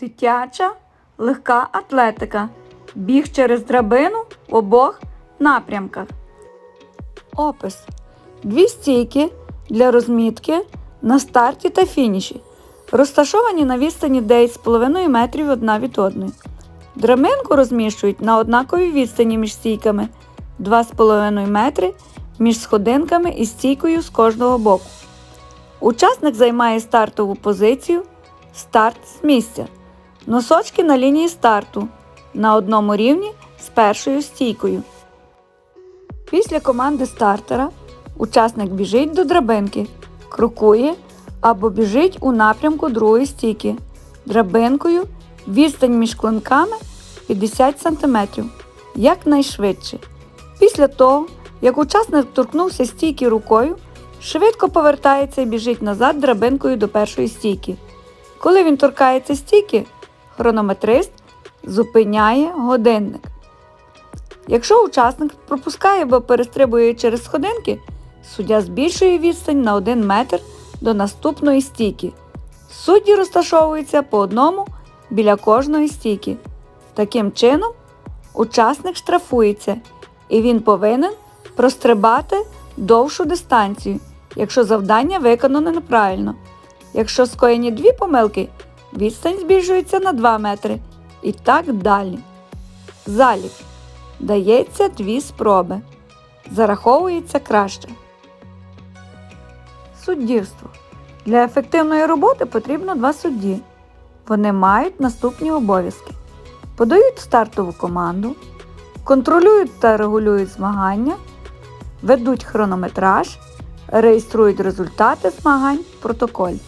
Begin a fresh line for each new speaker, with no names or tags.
Дитяча легка атлетика. Біг через драбину в обох напрямках. Опис. Дві стійки для розмітки на старті та фініші. Розташовані на відстані 9,5 метрів одна від одної. Драбинку розміщують на однаковій відстані між стійками 2,5 метри між сходинками і стійкою з кожного боку. Учасник займає стартову позицію старт з місця. Носочки на лінії старту на одному рівні з першою стійкою. Після команди стартера учасник біжить до драбинки, крокує або біжить у напрямку другої стійки. Драбинкою відстань між клинками 50 см якнайшвидше. Після того, як учасник торкнувся стійки рукою, швидко повертається і біжить назад драбинкою до першої стійки. Коли він торкається стійки, хронометрист зупиняє годинник. Якщо учасник пропускає або перестрибує через сходинки, суддя збільшує відстань на 1 метр до наступної стійки. Судді розташовуються по одному біля кожної стійки. Таким чином, учасник штрафується і він повинен прострибати довшу дистанцію, якщо завдання виконане неправильно. Якщо скоєні дві помилки, відстань збільшується на 2 метри і так далі. Залік. Дається дві спроби. Зараховується краще. Суддівство. Для ефективної роботи потрібно два судді. Вони мають наступні обов'язки: подають стартову команду, контролюють та регулюють змагання, ведуть хронометраж, реєструють результати змагань в протоколі.